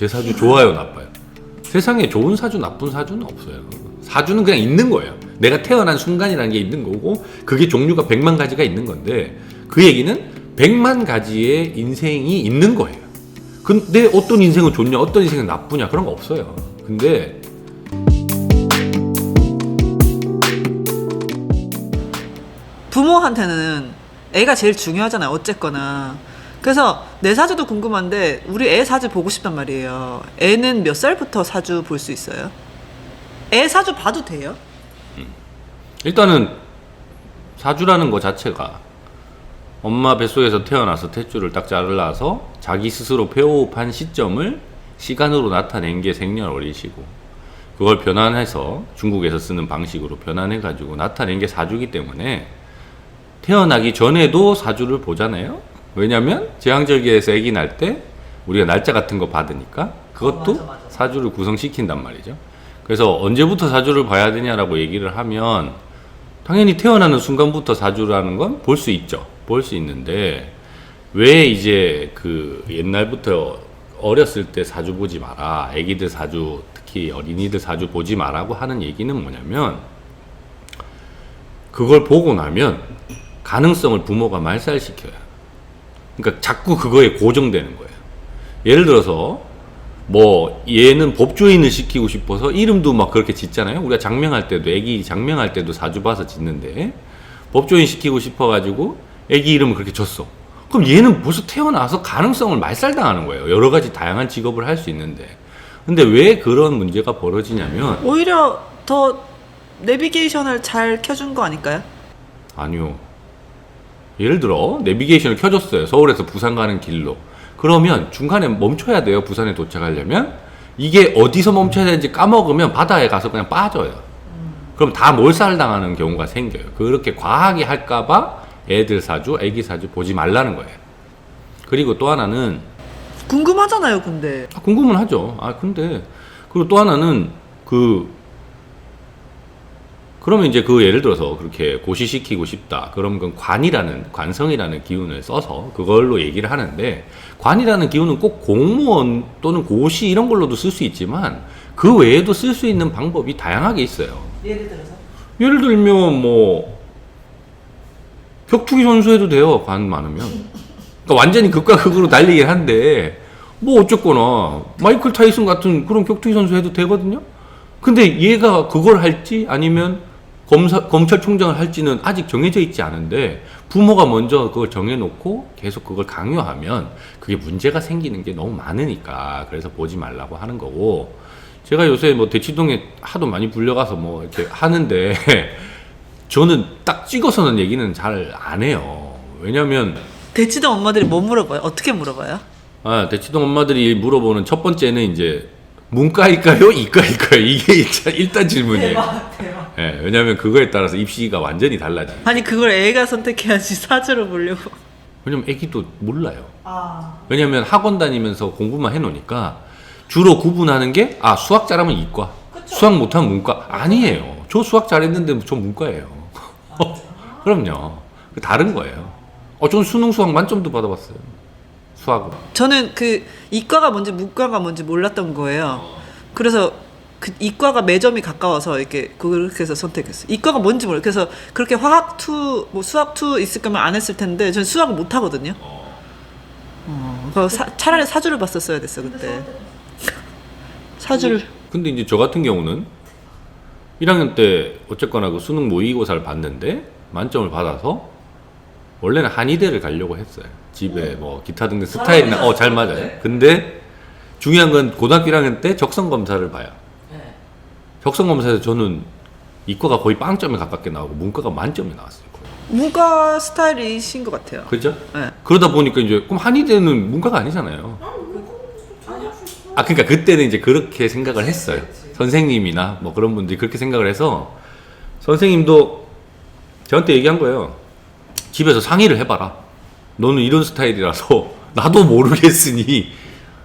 제 사주 좋아요, 나빠요? 세상에 좋은 사주, 나쁜 사주는 없어요. 사주는 그냥 있는 거예요. 내가 태어난 순간이라는 게 있는 거고, 그게 종류가 100만 가지가 있는 건데, 그 얘기는 100만 가지의 인생이 있는 거예요. 근데 어떤 인생은 좋냐, 어떤 인생은 나쁘냐, 그런 거 없어요. 근데 부모한테는 애가 제일 중요하잖아요. 어쨌거나. 그래서 내 사주도 궁금한데 우리 애 사주 보고 싶단 말이에요. 애는 몇 살부터 사주 볼 수 있어요? 애 사주 봐도 돼요? 일단은 사주라는 것 자체가 엄마 뱃속에서 태어나서 탯줄을 딱 잘라서 자기 스스로 폐호흡한 시점을 시간으로 나타낸 게 생년월일이시고 그걸 변환해서 중국에서 쓰는 방식으로 변환해 가지고 나타낸 게 사주기 때문에 태어나기 전에도 사주를 보잖아요. 왜냐면 제왕절개에서 아기 날 때 우리가 날짜 같은 거 받으니까 그것도 어, 맞아, 맞아. 사주를 구성시킨단 말이죠. 그래서 언제부터 사주를 봐야 되냐라고 얘기를 하면 당연히 태어나는 순간부터 사주라는 건 볼 수 있죠. 볼 수 있는데 왜 이제 그 옛날부터 어렸을 때 사주 보지 마라. 아기들 사주 특히 어린이들 사주 보지 마라고 하는 얘기는 뭐냐면 그걸 보고 나면 가능성을 부모가 말살시켜요. 그러니까 자꾸 그거에 고정되는 거예요. 예를 들어서 뭐 얘는 법조인을 시키고 싶어서 이름도 막 그렇게 짓잖아요. 우리가 장명할 때도 애기 장명할 때도 사주 봐서 짓는데 법조인 시키고 싶어 가지고 애기 이름을 그렇게 줬어. 그럼 얘는 벌써 태어나서 가능성을 말살당하는 거예요. 여러 가지 다양한 직업을 할 수 있는데. 근데 왜 그런 문제가 벌어지냐면 오히려 더 내비게이션을 잘 켜준 거 아닐까요? 아니요. 예를 들어 내비게이션을 켜줬어요. 서울에서 부산 가는 길로. 그러면 중간에 멈춰야 돼요. 부산에 도착하려면 이게 어디서 멈춰야 되는지 까먹으면 바다에 가서 그냥 빠져요. 그럼 다 몰살당하는 경우가 생겨요. 그렇게 과하게 할까봐 애들 사주, 애기 사주 보지 말라는 거예요. 그리고 또 하나는 궁금하잖아요, 근데. 아, 궁금은 하죠. 아 근데 그리고 또 하나는 그 그러면 이제 그 예를 들어서 그렇게 고시시키고 싶다. 그럼 그 관이라는 관성이라는 기운을 써서 그걸로 얘기를 하는데 관이라는 기운은 꼭 공무원 또는 고시 이런 걸로도 쓸 수 있지만 그 외에도 쓸 수 있는 방법이 다양하게 있어요. 예를 들어서? 예를 들면 뭐 격투기 선수 해도 돼요. 관 많으면. 그러니까 완전히 극과 극으로 달리긴 한데 뭐 어쨌거나 마이클 타이슨 같은 그런 격투기 선수 해도 되거든요. 근데 얘가 그걸 할지 아니면 검사, 검찰총장을 할지는 아직 정해져 있지 않은데 부모가 먼저 그걸 정해놓고 계속 그걸 강요하면 그게 문제가 생기는 게 너무 많으니까 그래서 보지 말라고 하는 거고 제가 요새 뭐 대치동에 하도 많이 불려가서 뭐 이렇게 하는데 저는 딱 찍어서는 얘기는 잘 안 해요. 왜냐면 대치동 엄마들이 뭐 물어봐요? 어떻게 물어봐요? 아, 대치동 엄마들이 물어보는 첫 번째는 이제 문과일까요? 이과일까요? 이게 일단, 일단 질문이에요. 대박. 예, 왜냐면 그거에 따라서 입시가 완전히 달라져요. 아니, 그걸 애가 선택해야지 사주로 보려고. 왜냐면 애기도 몰라요. 아. 왜냐면 학원 다니면서 공부만 해놓으니까 주로 구분하는 게, 아, 수학 잘하면 이과, 수학 못하면 문과. 아니에요. 저 수학 잘했는데 저 문과예요. 그럼요. 다른 거예요. 어, 전 수능 수학 만점도 받아봤어요. 수학으로. 저는 그 이과가 뭔지 문과가 뭔지 몰랐던 거예요. 그래서 그 이과가 매점이 가까워서 이렇게 그렇게 해서 선택했어요. 이과가 뭔지 몰라. 그래서 그렇게 화학 투, 뭐 수학 투 있을 거면 안 했을 텐데 전 수학을 못 하거든요. 어, 그래서 사- 차라리 사주를 봤었어야 됐어 그때. 사주를 근데 이제 저 같은 경우는 1학년 때 어쨌거나 그 수능 모의고사를 봤는데 만점을 받아서 원래는 한의대를 가려고 했어요. 집에 뭐 기타 등등 스타일이나 어 잘 맞아요. 근데 중요한 건 고등학교 1학년 때 적성 검사를 봐요. 적성 검사에서 저는 이과가 거의 빵점에 가깝게 나오고 문과가 만점이 나왔어요. 거의. 문과 스타일이신 것 같아요. 그죠? 네. 그러다 보니까 이제 그럼 한의대는 문과가 아니잖아요. 아 그러니까 그때는 이제 그렇게 생각을 했어요. 선생님이나 뭐 그런 분들이 그렇게 생각을 해서 선생님도 저한테 얘기한 거예요. 집에서 상의를 해봐라. 너는 이런 스타일이라서 나도 모르겠으니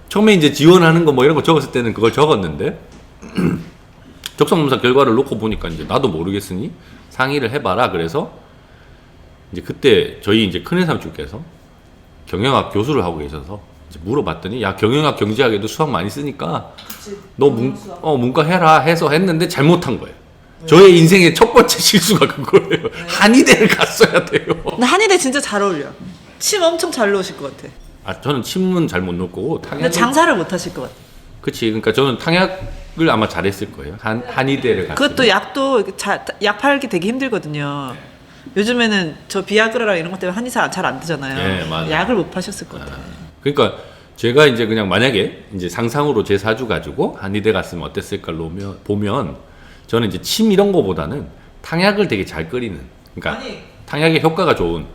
처음에 이제 지원하는 거 뭐 이런 거 적었을 때는 그걸 적었는데 적성검사 결과를 놓고 보니까 이제 나도 모르겠으니 상의를 해봐라. 그래서 이제 그때 저희 이제 큰애 삼촌께서 경영학 교수를 하고 계셔서 이제 물어봤더니 야 경영학 경제학에도 수학 많이 쓰니까 너 문, 어, 문과 해라 해서 했는데 잘못한 거예요. 저의 인생의 첫 번째 실수가 그거예요. 한의대를 갔어야 돼요. 근데 한의대 진짜 잘 어울려. 침 엄청 잘 넣으실 것 같아. 아 저는 침은 잘 못 넣고 근데 탕약 장사를 못 하실 것 같아. 그치 그러니까 저는 탕약을 아마 잘했을 거예요. 한 한의대를 갔어요. 그것도 약도 이렇게 잘, 약 팔기 되게 힘들거든요. 요즘에는 저 비아그라랑 이런 것 때문에 한의사 잘 안 되잖아요. 네, 맞아요. 약을 못 파셨을 것 같아요. 그러니까 제가 이제 그냥 만약에 이제 상상으로 제 사주 가지고 한의대 갔으면 어땠을까 보면 보면 저는 이제 침 이런 거보다는 탕약을 되게 잘 끓이는 그러니까 아니. 탕약의 효과가 좋은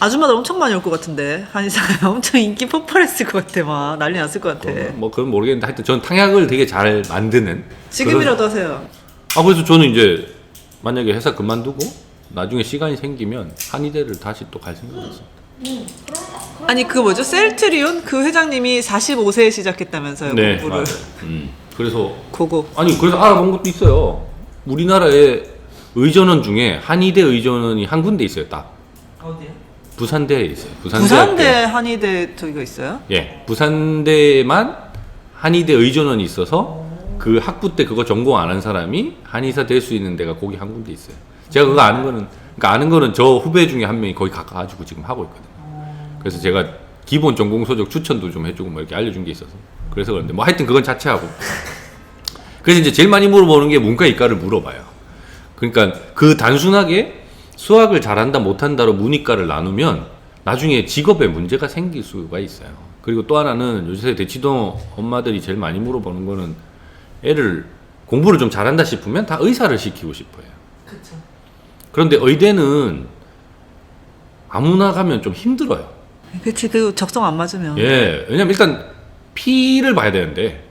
아줌마들 엄청 많이 올 것 같은데 한의사가 엄청 인기 폭발했을 것 같아 막 난리 났을 것 같아. 뭐 그건 모르겠는데 하여튼 저는 탕약을 되게 잘 만드는 지금이라도 하세요. 아 그래서 저는 이제 만약에 회사 그만두고 나중에 시간이 생기면 한의대를 다시 또 갈 생각이 있어요. 아니 그 뭐죠 셀트리온 그 회장님이 45세에 시작했다면서요 공부를. 네, 맞아요. 음. 그래서 그거. 아니 그래서 알아본 것도 있어요. 우리나라에 의전원 중에 한의대 의전원이 한 군데 있어요. 딱 어디요? 부산대에 있어요. 부산대. 부산대 한의대 저기가 있어요? 예, 부산대만 한의대 의전원이 있어서 그 학부 때 그거 전공 안 한 사람이 한의사 될 수 있는 데가 거기 한 군데 있어요. 제가 그거 아는 거는 그러니까 아는 거는 저 후배 중에 한 명이 거기 가가지고 지금 하고 있거든요. 그래서 제가 기본 전공 소적 추천도 좀 해주고 뭐 이렇게 알려준 게 있어서 그래서 그런데 뭐 하여튼 그건 자체하고 그래서 이제 제일 많이 물어보는 게 문과 이과를 물어봐요. 그러니까 그 단순하게 수학을 잘한다 못한다로 문이과를 나누면 나중에 직업에 문제가 생길 수가 있어요. 그리고 또 하나는 요새 대치동 엄마들이 제일 많이 물어보는 거는 애를 공부를 좀 잘한다 싶으면 다 의사를 시키고 싶어요. 그렇죠. 그런데 의대는 아무나 가면 좀 힘들어요. 그치 그 적성 안 맞으면. 예, 왜냐면 일단 피를 봐야 되는데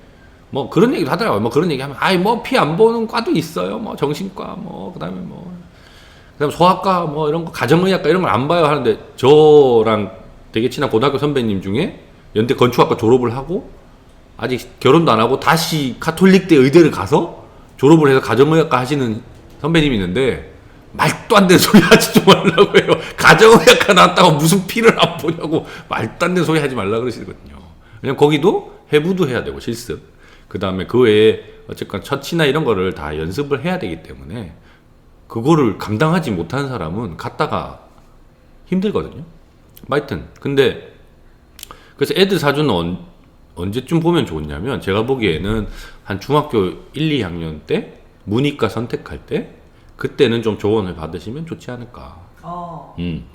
뭐 그런 얘기도 하더라고요. 뭐 그런 얘기하면 아이 뭐 피 안 보는 과도 있어요. 뭐 정신과 뭐 그다음에 뭐 그다음 소아과 뭐 이런 거 가정의학과 이런 걸 안 봐요 하는데 저랑 되게 친한 고등학교 선배님 중에 연대 건축학과 졸업을 하고 아직 결혼도 안 하고 다시 카톨릭대 의대를 가서 졸업을 해서 가정의학과 하시는 선배님이 있는데 말도 안 되는 소리 하지 좀 말라고 해요. 가정의학과 나왔다고 무슨 피를 안 보냐고 말도 안 되는 소리 하지 말라 그러시거든요. 왜냐면 거기도 해부도 해야 되고 실습. 그 다음에 그 외에 어쨌건 처치나 이런 거를 다 연습을 해야 되기 때문에 그거를 감당하지 못한 사람은 갔다가 힘들거든요. 뭐 하여튼 근데 그래서 애들 사주는 언, 언제쯤 보면 좋냐면 제가 보기에는 한 중학교 1, 2학년 때 문이과 선택할 때 그때는 좀 조언을 받으시면 좋지 않을까. 어. 음.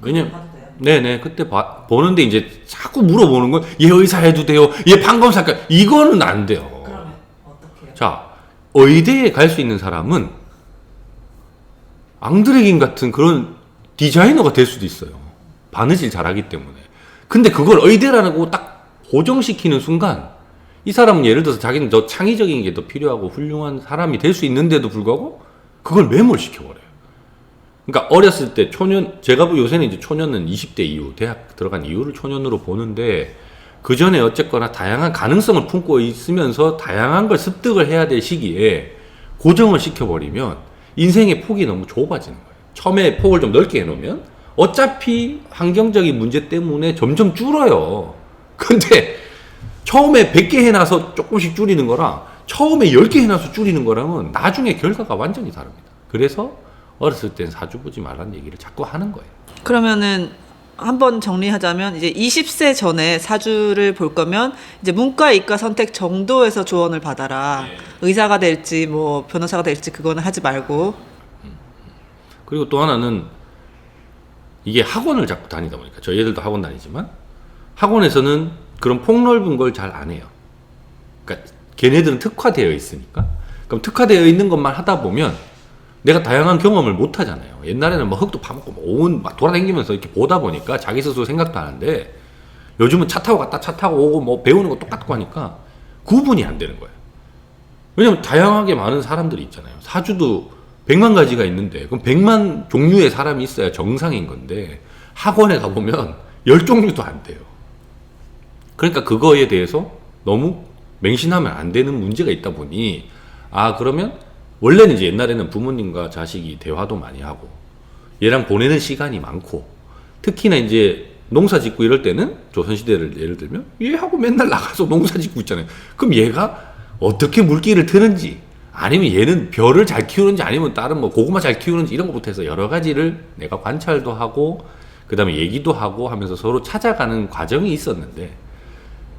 돼요? 네네 그때 봐, 보는데 이제 자꾸 물어보는 건얘 의사 해도 돼요 얘 판검사까 이거는 안 돼요 그러면 어떻게 해요? 자 의대에 갈 수 있는 사람은 앙드레긴 같은 그런 디자이너가 될 수도 있어요. 바느질 잘하기 때문에. 근데 그걸 의대라고 딱 고정시키는 순간 이 사람은 예를 들어서 자기는 더 창의적인 게 더 필요하고 훌륭한 사람이 될 수 있는데도 불구하고 그걸 매몰시켜버려요. 그러니까 어렸을 때 초년 제가 보 요새는 이제 초년은 20대 이후 대학 들어간 이후를 초년으로 보는데 그 전에 어쨌거나 다양한 가능성을 품고 있으면서 다양한 걸 습득을 해야 될 시기에 고정을 시켜버리면 인생의 폭이 너무 좁아지는 거예요. 처음에 폭을 좀 넓게 해놓으면 어차피 환경적인 문제 때문에 점점 줄어요. 근데 처음에 100개 해놔서 조금씩 줄이는 거랑 처음에 10개 해놔서 줄이는 거랑은 나중에 결과가 완전히 다릅니다. 그래서 어렸을 땐 사주 보지 말라는 얘기를 자꾸 하는 거예요. 그러면은 한번 정리하자면 이제 20세 전에 사주를 볼 거면 이제 문과 이과 선택 정도에서 조언을 받아라. 네. 의사가 될지 뭐 변호사가 될지 그거는 하지 말고. 그리고 또 하나는 이게 학원을 자꾸 다니다 보니까 저희 애들도 학원 다니지만 학원에서는 그런 폭넓은 걸 잘 안 해요. 그러니까 걔네들은 특화되어 있으니까 그럼 특화되어 있는 것만 하다 보면 내가 다양한 경험을 못 하잖아요. 옛날에는 뭐 흙도 파먹고 뭐온막 돌아다니면서 이렇게 보다 보니까 자기 스스로 생각도 하는데 요즘은 차 타고 갔다 차 타고 오고 뭐 배우는 거 똑같고 하니까 구분이 안 되는 거예요. 왜냐면 다양하게 많은 사람들이 있잖아요. 사주도 100만 가지가 있는데 그럼 100만 종류의 사람이 있어야 정상인 건데 학원에 가보면 10종류도 안 돼요. 그러니까 그거에 대해서 너무 맹신하면 안 되는 문제가 있다 보니 아 그러면 원래는 이제 옛날에는 부모님과 자식이 대화도 많이 하고 얘랑 보내는 시간이 많고 특히나 이제 농사 짓고 이럴 때는 조선시대를 예를 들면 얘하고 맨날 나가서 농사 짓고 있잖아요. 그럼 얘가 어떻게 물기를 트는지 아니면 얘는 벼를 잘 키우는지 아니면 다른 뭐 고구마 잘 키우는지 이런 것부터 해서 여러 가지를 내가 관찰도 하고 그 다음에 얘기도 하고 하면서 서로 찾아가는 과정이 있었는데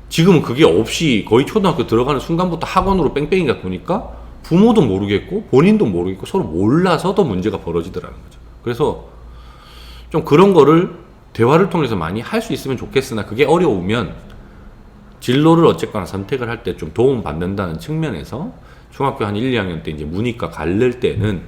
지금은 그게 없이 거의 초등학교 들어가는 순간부터 학원으로 뺑뺑이가 보니까 부모도 모르겠고 본인도 모르겠고 서로 몰라서 더 문제가 벌어지더라는 거죠. 그래서 좀 그런 거를 대화를 통해서 많이 할 수 있으면 좋겠으나 그게 어려우면 진로를 어쨌거나 선택을 할 때 좀 도움 받는다는 측면에서 중학교 한 1, 2학년 때 이제 문이과 갈릴 때는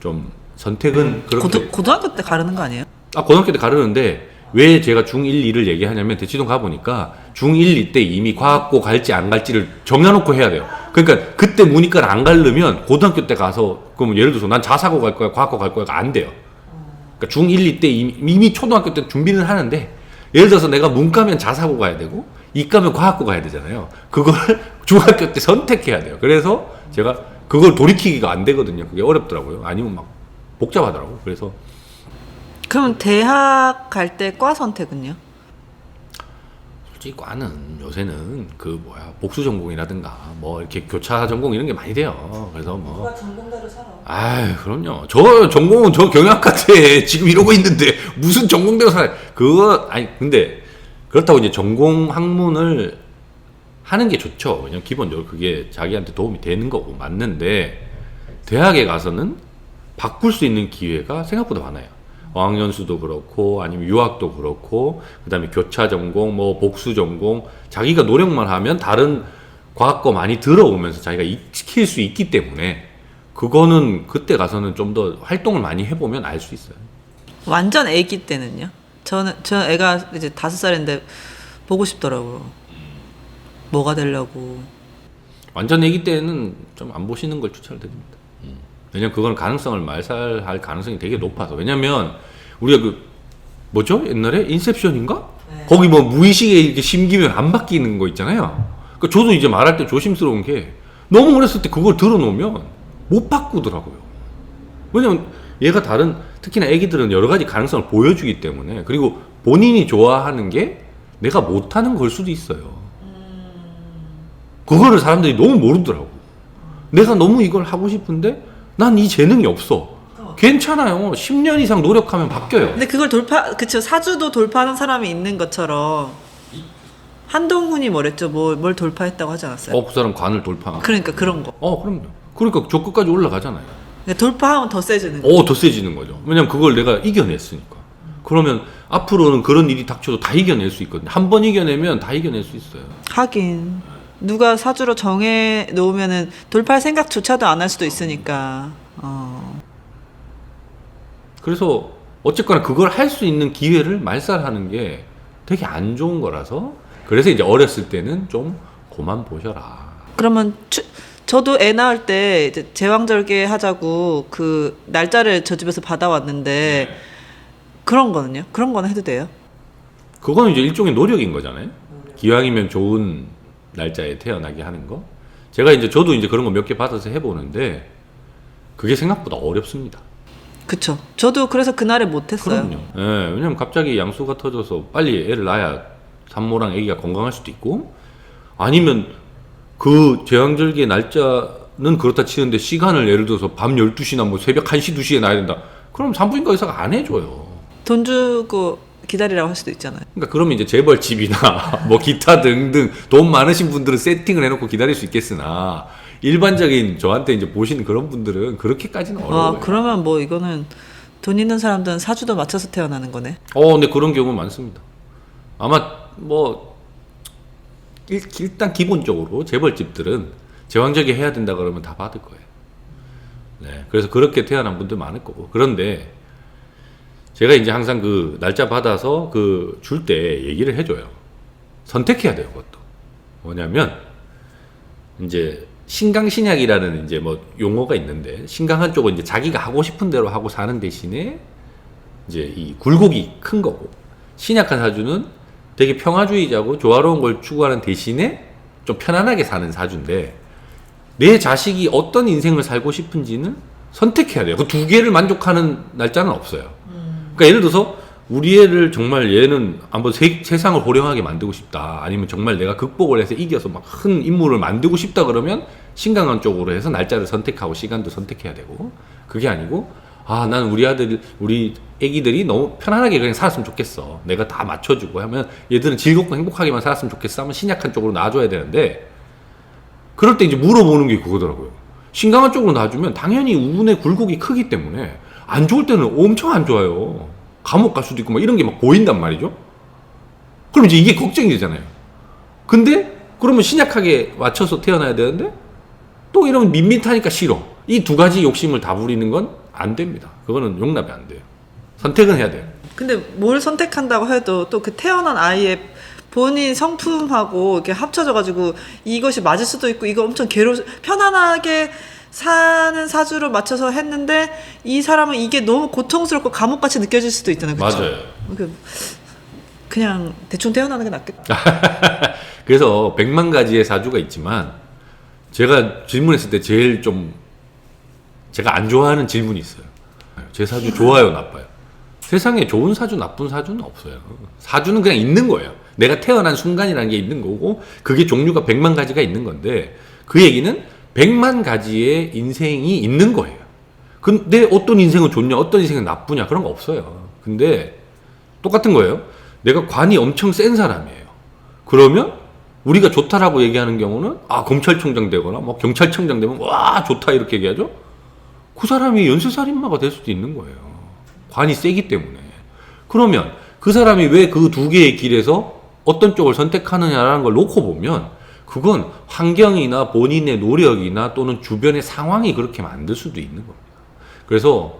좀 선택은 그렇게 고등, 고등학교 때 가르는 거 아니에요? 아, 고등학교 때 가르는데 왜 제가 중1, 2를 얘기하냐면 대치동 가보니까 중1, 2 때 이미 과학고 갈지 안 갈지를 정해놓고 해야 돼요. 그러니까 그때 문이과를 안 가르면 고등학교 때 가서 그러면 예를 들어서 난 자사고 갈 거야, 과학고 갈 거야가 안 돼요. 그러니까 중1, 2때 이미, 이미 초등학교 때 준비는 하는데 예를 들어서 내가 문과면 자사고 가야 되고 이과면 과학고 가야 되잖아요. 그걸 중학교 때 선택해야 돼요. 그래서 제가 그걸 돌이키기가 안 되거든요. 그게 어렵더라고요. 아니면 막 복잡하더라고요. 그래서 그럼 대학 갈 때 과 선택은요? 솔직히 과는 요새는 그 뭐야 복수 전공이라든가 뭐 이렇게 교차 전공 이런 게 많이 돼요. 그래서 뭐 전공대로 살아. 아유 그럼요. 저 전공은 저 경영학과 때 지금 이러고 있는데 무슨 전공대로 살아? 그거 아니 근데 그렇다고 이제 전공 학문을 하는 게 좋죠. 왜냐면 기본적으로 그게 자기한테 도움이 되는 거고 맞는데 대학에 가서는 바꿀 수 있는 기회가 생각보다 많아요. 어학연수도 그렇고 아니면 유학도 그렇고 그다음에 교차 전공 뭐 복수 전공 자기가 노력만 하면 다른 과학과 많이 들어오면서 자기가 익힐 수 있기 때문에 그거는 그때 가서는 좀 더 활동을 많이 해보면 알 수 있어요. 완전 애기 때는요? 저는 저 애가 이제 다섯 살인데 보고 싶더라고요. 뭐가 되려고. 완전 애기 때는 좀 안 보시는 걸 추천드립니다. 음. 왜냐면 그건 가능성을 말살할 가능성이 되게 높아서. 왜냐면 우리가 그 뭐죠? 옛날에 인셉션인가? 거기 뭐 무의식에 이렇게 심기면 안 바뀌는 거 있잖아요. 그 저도 이제 말할 때 조심스러운 게 너무 어렸을 때 그걸 들어놓으면 못 바꾸더라고요. 왜냐면 얘가 다른 특히나 애기들은 여러 가지 가능성을 보여주기 때문에 그리고 본인이 좋아하는 게 내가 못하는 걸 수도 있어요. 그거를 사람들이 너무 모르더라고. 내가 너무 이걸 하고 싶은데 난 이 재능이 없어. 괜찮아요. 10년 이상 노력하면 바뀌어요. 근데 그걸 돌파 그쵸 사주도 돌파하는 사람이 있는 것처럼 한동훈이 뭐랬죠? 뭐, 뭘 돌파했다고 하지 않았어요? 어, 그 사람 관을 돌파. 그러니까 그런 거. 어, 그럼요. 그러니까 저 끝까지 올라가잖아요. 그러니까 돌파하면 더 세지는 거. 어, 더 세지는 거죠. 왜냐면 그걸 내가 이겨냈으니까. 그러면 앞으로는 그런 일이 닥쳐도 다 이겨낼 수 있거든요. 한 번 이겨내면 다 이겨낼 수 있어요. 하긴 누가 사주로 정해 놓으면은 돌파할 생각조차도 안 할 수도 있으니까. 어. 그래서 어쨌거나 그걸 할 수 있는 기회를 말살하는 게 되게 안 좋은 거라서 그래서 이제 어렸을 때는 좀 고만 보셔라. 그러면 추, 저도 애 낳을 때 이제 제왕절개 하자고 그 날짜를 저 집에서 받아왔는데 그런 거는요? 그런 거는 해도 돼요? 그거는 이제 일종의 노력인 거잖아요. 기왕이면 좋은 날짜에 태어나게 하는 거. 제가 이제 저도 이제 그런 거 몇 개 받아서 해보는데 그게 생각보다 어렵습니다. 그쵸. 저도 그래서 그날에 못했어요. 그럼요. 예, 왜냐면 갑자기 양수가 터져서 빨리 애를 낳아야 산모랑 아기가 건강할 수도 있고 아니면 그 제왕절개 날짜는 그렇다 치는데 시간을 예를 들어서 밤 12시나 뭐 새벽 1시, 2시에 낳아야 된다. 그럼 산부인과 의사가 안 해줘요. 돈 주고 기다리라고 할 수도 있잖아요. 그러니까 그러면 이제 재벌 집이나 뭐 기타 등등 돈 많으신 분들은 세팅을 해놓고 기다릴 수 있겠으나 일반적인 저한테 이제 보시는 그런 분들은 그렇게까지는 어려워요. 아, 그러면 뭐 이거는 돈 있는 사람들은 사주도 맞춰서 태어나는 거네. 어, 근데 그런 경우 많습니다. 아마 뭐 일, 일단 기본적으로 재벌집들은 제왕절개 해야 된다 그러면 다 받을 거예요. 네, 그래서 그렇게 태어난 분들 많을 거고. 그런데 제가 이제 항상 그 날짜 받아서 그 줄 때 얘기를 해줘요. 선택해야 돼요, 그것도. 뭐냐면 이제 신강신약이라는 이제 뭐 용어가 있는데 신강한 쪽은 이제 자기가 하고 싶은 대로 하고 사는 대신에 이제 이 굴곡이 큰 거고 신약한 사주는 되게 평화주의자고 조화로운 걸 추구하는 대신에 좀 편안하게 사는 사주인데 내 자식이 어떤 인생을 살고 싶은지는 선택해야 돼요. 그 두 개를 만족하는 날짜는 없어요. 그러니까 예를 들어서 우리 애를 정말 얘는 한번 세, 세상을 호령하게 만들고 싶다. 아니면 정말 내가 극복을 해서 이겨서 막 큰 인물을 만들고 싶다 그러면 신강원 쪽으로 해서 날짜를 선택하고 시간도 선택해야 되고 그게 아니고 아, 난 우리 아들, 우리 애기들이 너무 편안하게 그냥 살았으면 좋겠어. 내가 다 맞춰주고 하면 얘들은 즐겁고 행복하게만 살았으면 좋겠어 하면 신약한 쪽으로 놔줘야 되는데 그럴 때 이제 물어보는 게 그거더라고요. 신강한 쪽으로 놔주면 당연히 우분의 굴곡이 크기 때문에 안 좋을 때는 엄청 안 좋아요. 감옥 갈 수도 있고 막 이런 게 막 보인단 말이죠. 그럼 이제 이게 걱정이 되잖아요. 근데 그러면 신약하게 맞춰서 태어나야 되는데 또 이러면 밋밋하니까 싫어. 이 두 가지 욕심을 다 부리는 건 안 됩니다. 그거는 용납이 안 돼요. 선택은 해야 돼요. 근데 뭘 선택한다고 해도 또 그 태어난 아이의 본인 성품하고 이렇게 합쳐져 가지고 이것이 맞을 수도 있고 이거 엄청 괴로 편안하게 사는 사주로 맞춰서 했는데 이 사람은 이게 너무 고통스럽고 감옥같이 느껴질 수도 있잖아요. 그쵸? 그 그냥 대충 태어나는 게 낫겠다. 그래서 백만 가지의 사주가 있지만 제가 질문했을 때 제일 좀 제가 안 좋아하는 질문이 있어요. 제 사주 좋아요, 나빠요? 세상에 좋은 사주, 나쁜 사주는 없어요. 사주는 그냥 있는 거예요. 내가 태어난 순간이라는 게 있는 거고 그게 종류가 백만 가지가 있는 건데 그 얘기는 백만 가지의 인생이 있는 거예요. 근데 어떤 인생은 좋냐, 어떤 인생은 나쁘냐 그런 거 없어요. 근데 똑같은 거예요. 내가 관이 엄청 센 사람이에요. 그러면 우리가 좋다라고 얘기하는 경우는 아 검찰총장 되거나 뭐 경찰청장 되면 와 좋다 이렇게 얘기하죠. 그 사람이 연쇄살인마가 될 수도 있는 거예요. 관이 세기 때문에. 그러면 그 사람이 왜 그 두 개의 길에서 어떤 쪽을 선택하느냐라는 걸 놓고 보면 그건 환경이나 본인의 노력이나 또는 주변의 상황이 그렇게 만들 수도 있는 겁니다. 그래서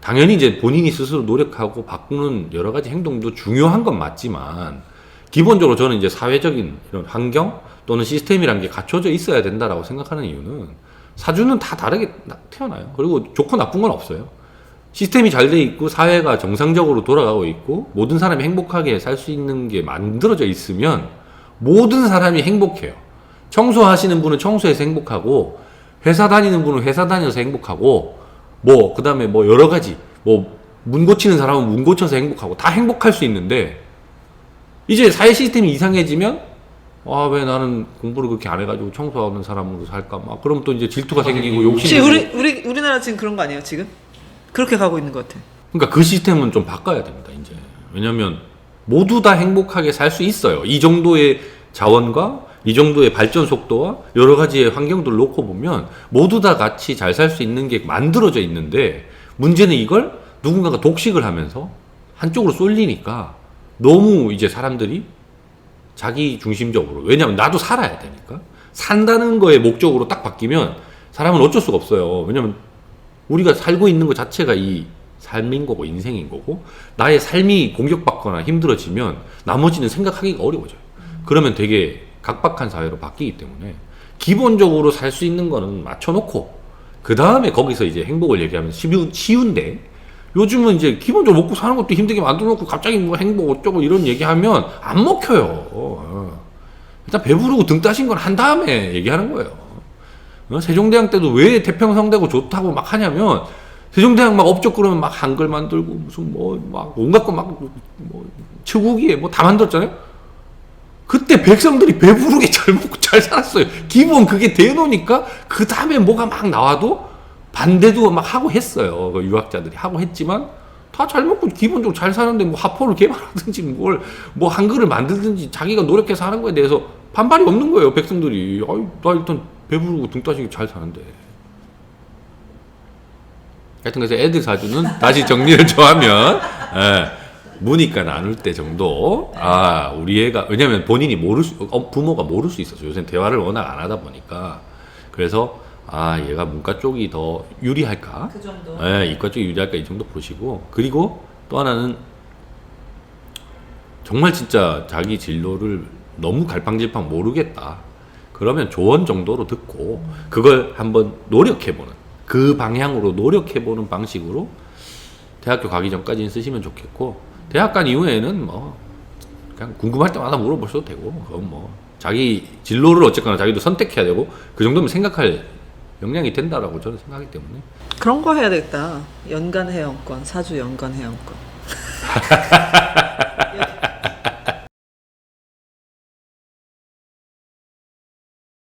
당연히 이제 본인이 스스로 노력하고 바꾸는 여러 가지 행동도 중요한 건 맞지만 기본적으로 저는 이제 사회적인 이런 환경 또는 시스템이라는 게 갖춰져 있어야 된다라고 생각하는 이유는 사주는 다 다르게 나- 태어나요. 그리고 좋고 나쁜 건 없어요. 시스템이 잘 돼 있고 사회가 정상적으로 돌아가고 있고 모든 사람이 행복하게 살 수 있는 게 만들어져 있으면 모든 사람이 행복해요. 청소하시는 분은 청소해서 행복하고 회사 다니는 분은 회사 다녀서 행복하고 뭐 그다음에 뭐 여러 가지 뭐 문 고치는 사람은 문 고쳐서 행복하고 다 행복할 수 있는데 이제 사회 시스템이 이상해지면 아 왜 나는 공부를 그렇게 안 해가지고 청소하는 사람으로 살까 막 그럼 또 이제 질투가 생기고 욕심이 혹시 우리 우리 우리나라 지금 그런 거 아니에요? 지금 그렇게 가고 있는 것 같아. 그러니까 그 시스템은 좀 바꿔야 됩니다, 이제. 왜냐면 모두 다 행복하게 살 수 있어요. 이 정도의 자원과 이 정도의 발전 속도와 여러 가지의 환경들을 놓고 보면 모두 다 같이 잘 살 수 있는 게 만들어져 있는데 문제는 이걸 누군가가 독식을 하면서 한쪽으로 쏠리니까 너무 이제 사람들이 자기 중심적으로 왜냐면 나도 살아야 되니까 산다는 거의 목적으로 딱 바뀌면 사람은 어쩔 수가 없어요. 왜냐면 우리가 살고 있는 것 자체가 이 삶인 거고 인생인 거고 나의 삶이 공격받거나 힘들어지면 나머지는 생각하기가 어려워져요. 그러면 되게 각박한 사회로 바뀌기 때문에 기본적으로 살 수 있는 거는 맞춰놓고 그 다음에 거기서 이제 행복을 얘기하면 쉬운, 쉬운데 요즘은 이제 기본적으로 먹고 사는 것도 힘들게 만들어놓고 갑자기 뭐 행복 어쩌고 이런 얘기하면 안 먹혀요. 어. 일단 배부르고 등 따신 건 한 다음에 얘기하는 거예요. 어? 세종대왕 때도 왜 태평성대고 좋다고 막 하냐면 세종대왕 막 업적 그러면 막 한글 만들고 무슨 뭐 막 온갖 거막뭐 치국이에 뭐 다 만들었잖아요. 그때 백성들이 배부르게 잘 먹고 잘 살았어요. 기본 그게 되놓으니까 그 다음에 뭐가 막 나와도 반대도 막 하고 했어요. 그 유학자들이 하고 했지만 다 잘 먹고 기본적으로 잘 사는데 뭐 화포를 개발하든지 뭘 뭐 한글을 만들든지 자기가 노력해서 하는 거에 대해서 반발이 없는 거예요. 백성들이. 아이, 나 일단 배부르고 등 따시게 잘 사는데. 하여튼 그래서 애들 사주는 다시 정리를 좋아하면 예, 무니까 나눌 때 정도 아 우리 애가 왜냐면 본인이 모를 수 어, 부모가 모를 수 있어서 요새 대화를 워낙 안 하다 보니까 그래서 아 얘가 문과 쪽이 더 유리할까 그 정도. 예, 이과 쪽이 유리할까 이 정도 보시고 그리고 또 하나는 정말 진짜 자기 진로를 너무 갈팡질팡 모르겠다. 그러면 조언 정도로 듣고 그걸 한번 노력해보는 그 방향으로 노력해보는 방식으로 대학교 가기 전까지는 쓰시면 좋겠고 대학 간 이후에는 뭐 그냥 궁금할 때마다 물어보셔도 되고 그건 뭐 자기 진로를 어쨌거나 자기도 선택해야 되고 그 정도면 생각할 역량이 된다라고 저는 생각하기 때문에 그런 거 해야 되겠다. 연간 회원권, 사주 연간 회원권.